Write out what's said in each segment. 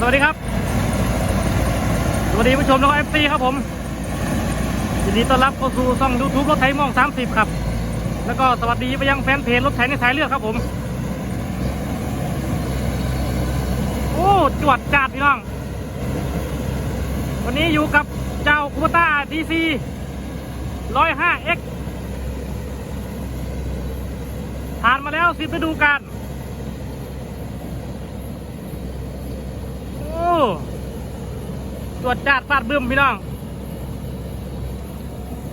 สวัสดีครับ สวัสดีผู้ชมแล้วก็เอฟซีครับผมยินดีต้อนรับเข้าสู่ช่องยูทูบรถไถมอง 30 ครับ แล้วก็สวัสดีไปยังแฟนเพจรถไถในสายเลือดครับผม โอ้จวดจัดพี่น้อง วันนี้อยู่กับเจ้าคูปต้าดีซีร้อยห้าเอ็กผ่านมาแล้วสิบฤดูกาล โอ้ ตรวจจัดฟาดบึ้มพี่น้อง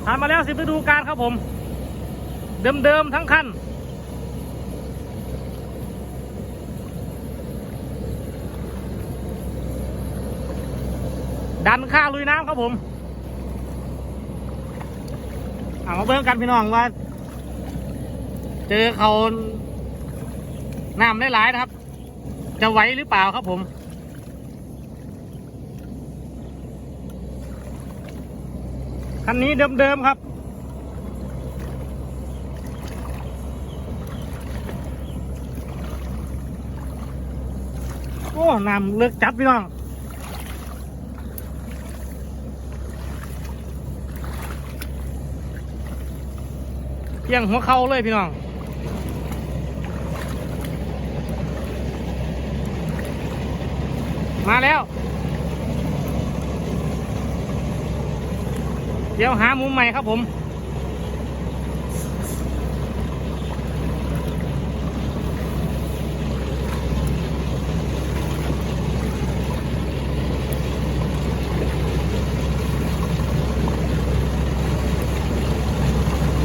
ผ่านมาแล้วสิบฤดูกาลครับผม เดิมๆทั้งคันดันข้าลุยน้ำครับผมเอามาเบิ่งกันพี่น้องว่า เจอเขาน้ำได้หลายๆนะครับ จะไหวหรือเปล่าครับผม คันนี้เดิมๆครับ โอ้น้ำเลือกจัดพี่น้องเพียงหัวเข่าเลยพี่น้องมาแล้ว เดี๋ยวหามุมใหม่ครับผม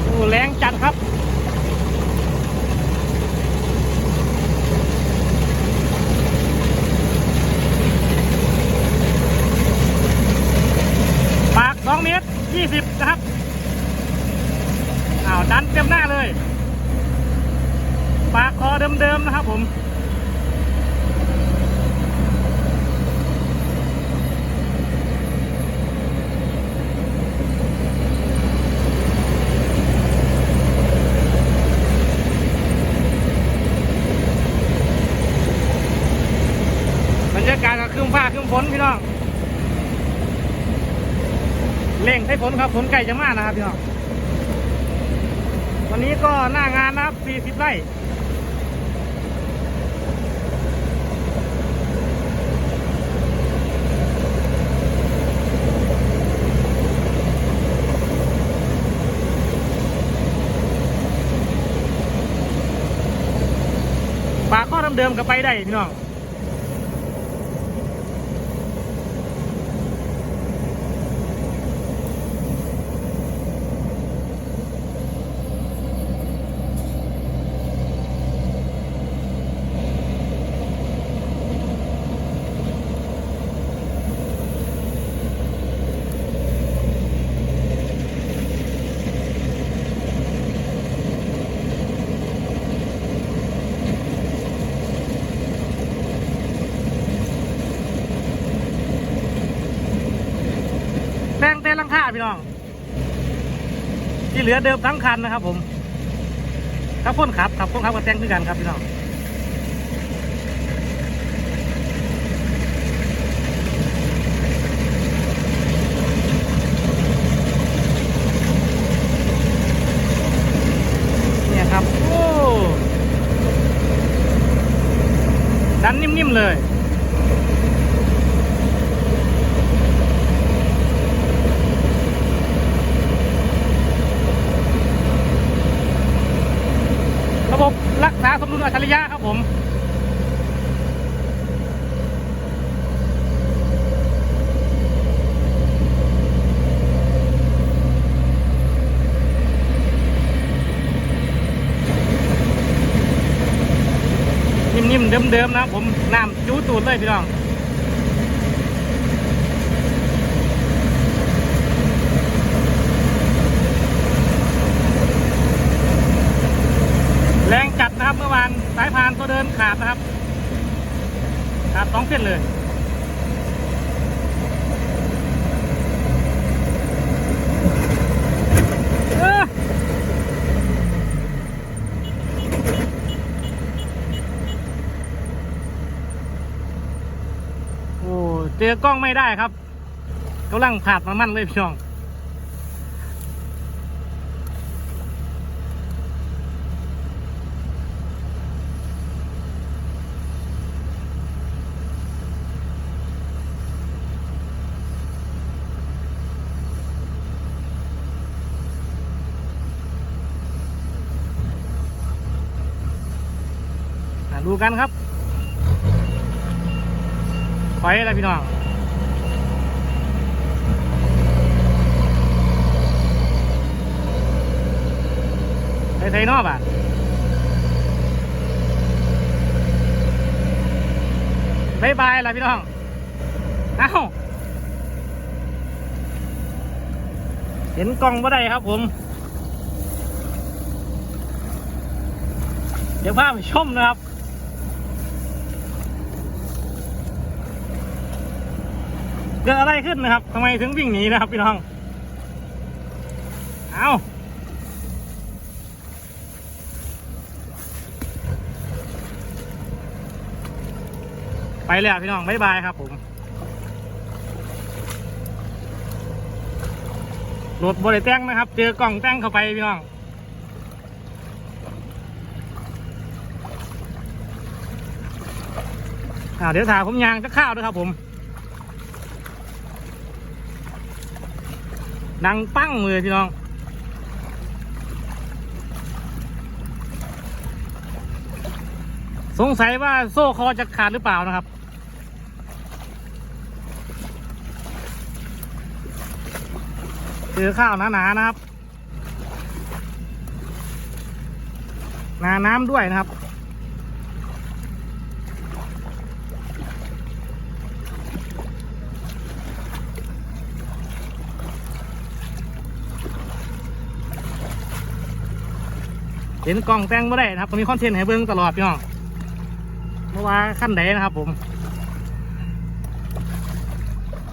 โอ้แรงจัดครับ ปาก 2 เมตร 20 นะครับ อ้าว ดันเต็มหน้าเลย ปากคอเดิมๆนะครับผม บรรยากาศก็ครึ้มฟ้าครึ้มฝนพี่น้อง เร่งให้ฝ นครับฝนไก่จะมากนะครับพี่น้องวันนี้ก็หน้างานนะครับ 40 ไร่ปากข้อเดิมๆกับไปได้พี่น้อง แต่งแต่หลังคาพี่น้อง ที่เหลือเดิมทั้งคันนะครับ ผมครับพ่นขับขับพ่นขับกับแต่งด้วยกันครับพี่น้อง เนี่ยครับ โอ้ ดันนิ่มๆเลย ระบบ รักษาสมดุลอัจฉริยะครับผมนิ่มๆเดิมๆนะผมน้ำจูตูดเลยพี่น้อง แรงจัดนะครับเมื่อวานสายพานตัวเดินขาดนะครับ ขาดส องขึ้นเลยเอ้เจอกล้องไม่ได้ครับกำลังผาดมามั่นเลยพี่น้อง กันครับไปอะไรพี่น้องไปไทยนอกอะบายบายล่ะพี่น้อง เอ้า เห็นกล้องบ่ได้ครับผม เดี๋ยวพาไปชมนะครับ เกิดอะไรขึ้นนะครับทำไมถึงวิ่งหนีนะครับพี่น้อง เอาไปเลยพี่น้องบ๊ายบายครับผมรถบริแต่งนะครับ เจอกล่องแต่งเข้าไปพี่น้องอ่าเดี๋ยวถ่ายผมยางจะข้าวด้วยครับผม ดังปั้งเลยพี่น้อง สงสัยว่าโซ่คอจะขาดหรือเปล่านะครับเจอข้าวหนาๆนะครับ นาน้ำด้วยนะครับ เห็นกล่องแต่งไม่ได้นะครับก็มีคอนเทนต์ให้เบิ้งตลอดพี่น้องเมื่อวานขั้นใดนะครับ ผม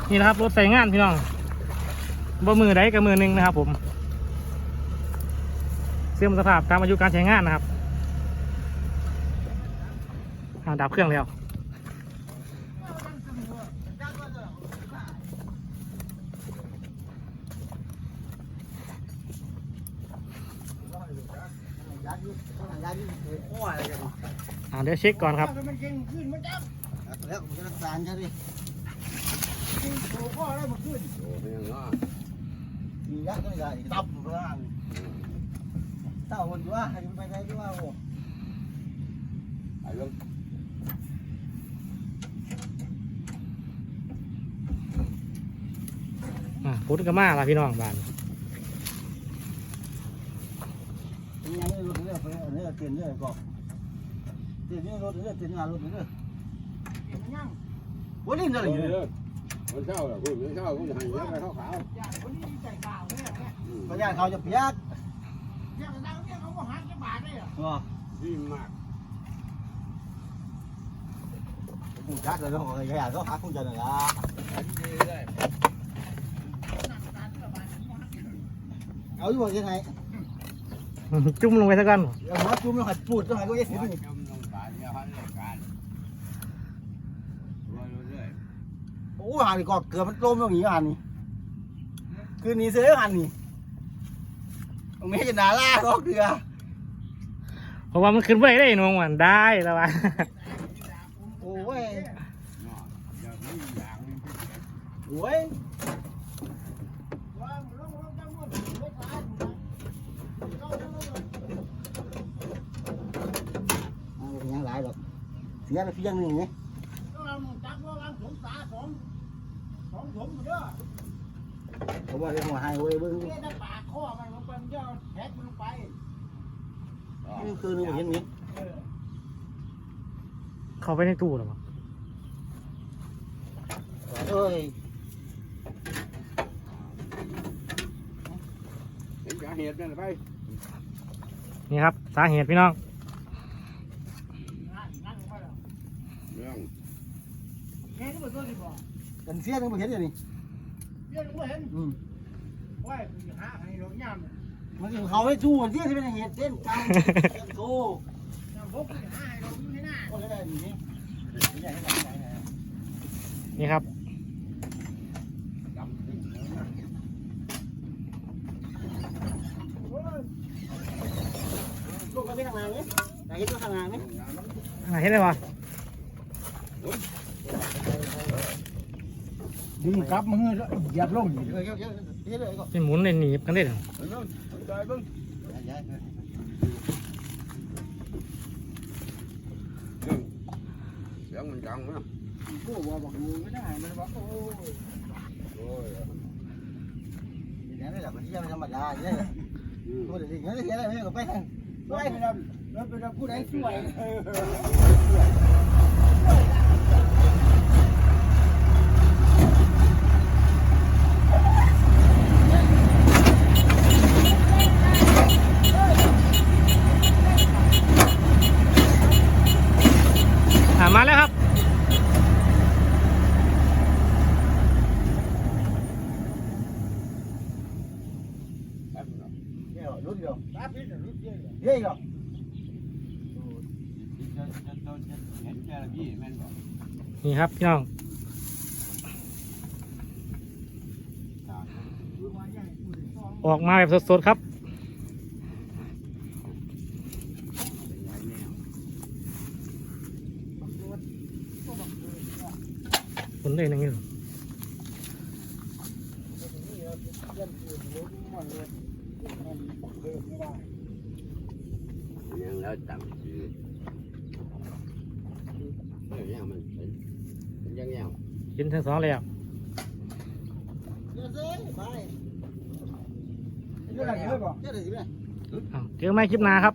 นี่นะครับรถใส่งานพี่น้องบ่มือใดกับมือหนึ่งนะครับ ผมเสื่อมสภาพตามอายุการใช้งานนะครับดับเครื่องแล้ว อ่าเดี๋ยวเช็คก่อนครับ มันเก่งขึ้นมันจับแล้วผมจะรักษาใช่ไหมโอ้พ่อได้มาขึ้นโอ้เป็นยังไงมียักษ์ก็ใหญ่ตับเพื่อนเต้าคนว่าให้มันไปไหนที่ว่าโอ้ไอ้เรื่องอ่าพุทธกมาละพี่น้องบ้าน ยยังไม่รู้เรื่องเรื่องเตียนเรื่องก็เตียนเรื่องรถเรื่องเตียนงานรถเรื่องยังวันนี้อะไรเอ อยู่อมันเช่าเหรอคุณมันเช่าคุณจะให้เยอะไปขาวขาวก็ย่างเขาจะเปียกๆดีมากกูชักเลยก็ย่างเขาหักกูจะหนึ่งอะเอาอยู่ยังไงจุ่มลงไปสักกันเอาหัวจุ่มแล้วหัดปูดแล้วหัดก็ยังหัสิวจมลงป่าเนี่ยพันเลยการรวยเรื่อยโอ้หันนี่ก็เกือบมันล้มตรงนี้หันนี่คืนนี้เสือหันนี่ไม่จะนาล่าก็เกลือเพราะว่ามันขึ้นไปได้นวงวันได้แล้ววะโอ้ยๆเนาะอย่างนี้อย่างนี้โอ้ยยังหลายหรอก เสียไปเพียงหนึ่งนี่เขาบอกเลยหัวหายเว้ยเบิ้งนี่คือหนึ่งเห็นนี้เข้าไปในตู้หรอวะเอ้ยเห็นสาเหตุนั่นไปนี่ครับ สาเหตุพี่น้อง รื่องแค่นี้มันก็ดีบ่กันเสียนึงบ่เห็นอย่างนี้เสี้องบ่เห็นอืมว่าหาให้เราย่ามันคือเขาให้สู้เสียที่เป็นเหตุเส้นกลางโตน้ำพกหาให้เราอยู่ที่หน้าก็ได้นี่นี่ครับลูกก็ไปทางไหนไหนเห็นตัวทางไหนไหมงหนเห็นเลยวะ เยอะเยอะเลยก็นี่หมุนในหนีบกันได้เหรอเบิ่งใจเบิ่งย้ายไปเสียงมันดังนะผู้ว่าบอกงูไม่ได้มันบอกโอ้ยโอ้ยนี่แหละมันเที่ยวธรรมดาเนี่ยตัวเด็กๆเนี่ยอะไรไม่ก็ไปทางไปแล้วแล้วเป็นผู้ใดช่วย นี่ครับพี่น้องออกมาแบบสดๆครับเป็นได้ยังไงยังแล้วตั้งะเลยสิแม่อ้าวเจอไหมคลิปหนาครับ